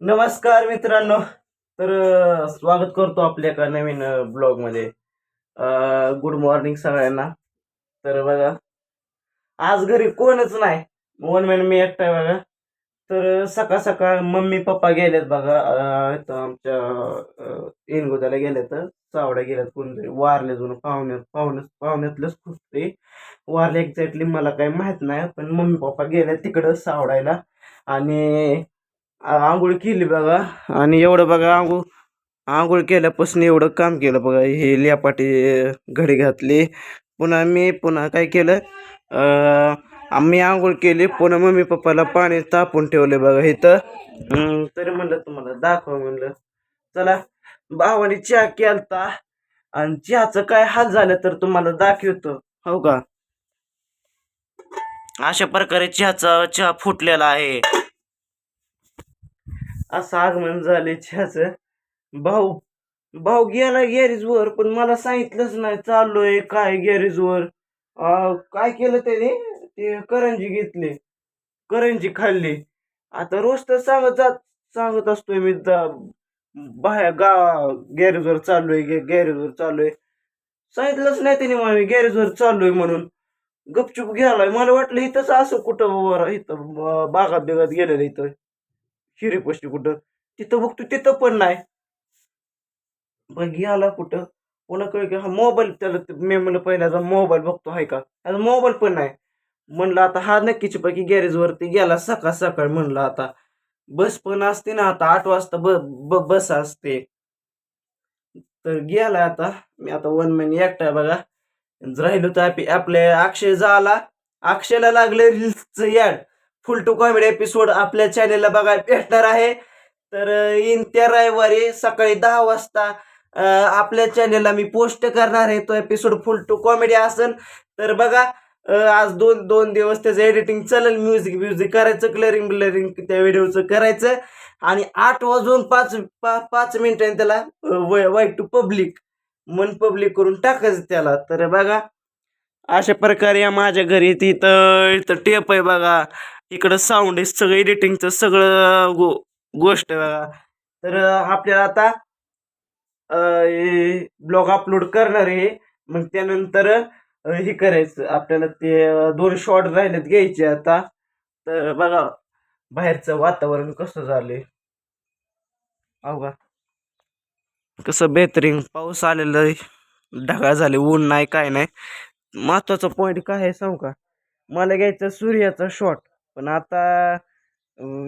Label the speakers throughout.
Speaker 1: नमस्कार मित्रांनो. तर स्वागत करतो आपल्या एका नवीन ब्लॉगमध्ये गुड मॉर्निंग सगळ्यांना. तर बघा आज घरी कोणच नाही. वन मॅन मी एकटा आहे बघा. तर सकाळ सकाळ मम्मी पप्पा गेलेत बघा. इथं आमच्या अं, इनगोदाला गेले तर चावड्या गेल्यात कोणतरी. वारले जुनं पाहुण्यात पाहुण्यात पाहुण्यातलंच खूप ते वारले एक्झॅक्टली मला काही माहीत नाही. पण मम्मी पप्पा गेले तिकडं सावडायला आणि आंघोळ केली बघा. आणि एवढं बघा आंघोळ आंघोळ केल्यापासून एवढं काम केलं बघा. हे लियापाटी घडी घातली. पुन्हा मी पुन्हा काय केलं? आम्ही आंघोळ केली. पुन्हा मम्मी पप्पाला पाणी तापून ठेवले बघा इथं. तरी म्हणलं तुम्हाला दाखवा म्हणलं. चला भावाने चहा केलता. आणि चहाचं काय हाल झालं तर तुम्हाला दाखवतो. हो का? अशा प्रकारे चहाचा चहा फुटलेला आहे. असं आगमन झाले चहाचं भाऊ भाऊ गेला गॅरेजवर पण मला सांगितलंच नाही चाललोय काय गॅरेजवर काय केलं त्याने? ते करंजी घेतली. करंजी खाल्ली. आता रोज तर सांगत जात सांगत असतोय मी जा- बाहेर गावा गॅरेजवर चाललोय गॅरेजवर चाललोय. सांगितलंच नाही त्याने मला मी गॅरेजवर चाललोय म्हणून. गपचूप गेलाय. मला वाटलं इथंच असं कुठं इथं बागात बिगात गेलेलं इथं. हिरेपष्टी कुठं? तिथं बघतो तिथं पण नाही. मग गेला कुठं? पुन्हा कळ की हा मोबाईल त्याला ते- मी म्हणलं पहिल्याचा मोबाईल बघतो आहे का? त्याचा मोबाईल पण नाही. म्हणलं आता हा नक्कीच पैकी गॅरेजवरती गेला सकाळ सकाळ म्हणलं आता. बस पण असते ना आता आठ वाजता ब ब- बस असते. तर गेला आता मी आता वन महिने एकटा बघा. राहिलो तर आपल्या अक्षय झाला. अक्षयला लागले रील्सचं याड फुल टू कॉमेडी एपिसोड आपल्या चॅनेलला बघायला भेटणार आहे. तर येत्या रविवारी सकाळी दहा वाजता आपल्या चॅनेलला मी पोस्ट करणार आहे. तो एपिसोड फुल टू कॉमेडी असेल तर बघा आज दोन दोन दिवस त्याचं एडिटिंग चालेल. म्युझिक म्युझिक करायचं क्लरिंग ब्लरिंग त्या व्हिडिओचं करायचं. आणि आठ वाजून पाच पा पाच मिनिटांनी त्याला वाईट टू पब्लिक मन पब्लिक करून टाकायचं त्याला. तर बघा अशा प्रकारे या माझ्या घरी तिथं इथं टेप आहे बघा. इकडं साऊंड आहे सगळं एडिटिंगचं सगळं गो गोष्ट तर आपल्याला आता ब्लॉग अपलोड करणार आहे. मग त्यानंतर हे करायचं. आपल्याला ते दोन शॉर्ट राहिलेत घ्यायचे आता. तर बघा बाहेरचं वातावरण कसं झालंय. अहो का कसं बेहतरीन पाऊस आलेलं आहे. ढगाळ झाले ऊन नाही काय नाही. महत्त्वाचा पॉईंट काय आहे सांगू का? मला घ्यायचं सूर्याचा शॉट पण आता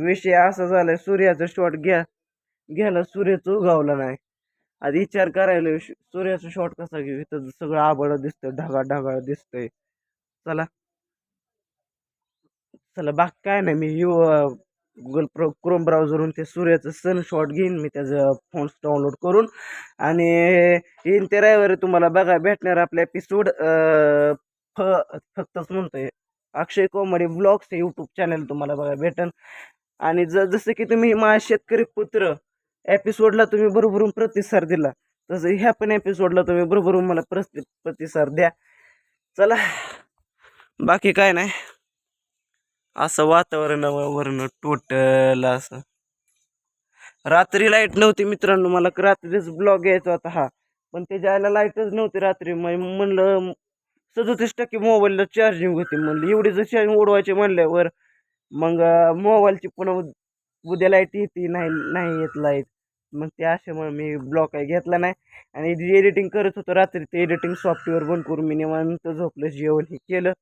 Speaker 1: विषय असा झालाय सूर्याचा शॉट घ्या घ्यायला सूर्याचं उगावला नाही. आधी विचार करायला सूर्याचा शॉट कसा घेऊ इथं सगळं आबळ दिसतंय ढगाळ ढगाळ दिसतंय. चला. चला बाकी काय नाही मी यू गुगल प्रो क्रोम ब्राउझरवरून ते सूर्याचं सन शॉट घेईन मी त्याचं फोन्स डाउनलोड करून. आणि येईन ते रविवारी तुम्हाला बघा भेटणार आपला एपिसोड फ फक्तच म्हणतोय. अक्षय कोमडे ब्लॉग्स हे यूट्यूब चॅनल तुम्हाला बघा भेटन. आणि ज जसं की तुम्ही माझ्या शेतकरी पुत्र एपिसोडला तुम्ही बरोबरून प्रतिसाद दिला तसं ह्या पण एपिसोडला तुम्ही बरोबरून मला प्रति प्रतिसाद द्या. चला बाकी काय नाही. असं वातावरणावरनं टोटल असं. रात्री लाइट नव्हती मित्रांनो मला रात्रीच ब्लॉग यायचा होता हा. पण त्याच्या आयला लाईटच नव्हती रात्री. मग म्हणलं सदोतीस टक्के मोबाईलला चार्जिंग होती म्हणलं. एवढी जर चार्जिंग उडवायची म्हणल्यावर मग मोबाईलची पुन्हा उद्या लाइट येते नाही नाही येत लाइट मग ते अशामुळे मी ब्लॉक आहे घेतला नाही. आणि जे एडिटिंग करत होतो रात्री ते एडिटिंग सॉफ्टवेअर बंद करून मी निवांत झोपलं जेवण हे केलं.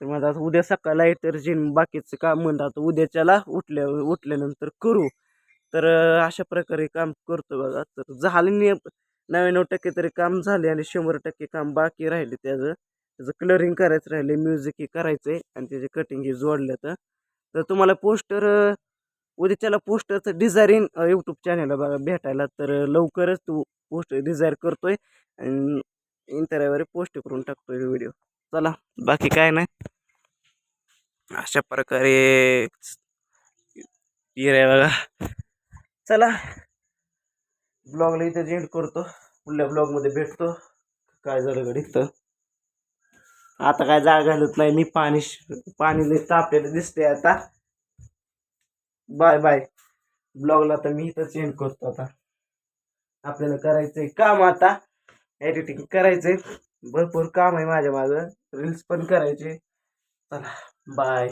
Speaker 1: तर माझं आता उद्या सकाळ लाइट तर जे बाकीचं काम म्हणतात आता उद्याच्याला उठल्या उठल्यानंतर करू. तर अशा प्रकारे काम करतो बघा. तर झालं नाही नव्याण्णव टक्के तरी काम झाले आणि शंभर टक्के काम बाकी राहिले त्याचं. त्याचं कलरिंग करायचं राहिले म्युझिक हे करायचं आहे आणि त्याचे कटिंग हे जोडलं तर. तर तुम्हाला पोस्टर उद्याच्याला पोस्टरचं डिझाईन यूट्यूब चॅनलला बघा भेटायला. तर लवकरच तू पोस्टर डिझायर करतोय आणि इंटरव्यूवर पोस्ट करून टाकतोय व्हिडिओ चला बाकी काय नाही. अशा प्रकारे येर बघा. चला ब्लॉगला इथं जेंट करतो. पुढल्या ब्लॉगमध्ये भेटतो. काय झालं गडी तर आता काय जागा घालत नाही मी पाणी श- पाणी आपल्याला तापलेलं दिसतंय आता. Bye bye. ब्लॉगला तर मी इथं सेंड करतो आता. आपल्याला करायचंय काम आता. एडिटिंग करायचंय. भरपूर काम आहे माझ्या माझं रील्स पण करायचे. चला बाय.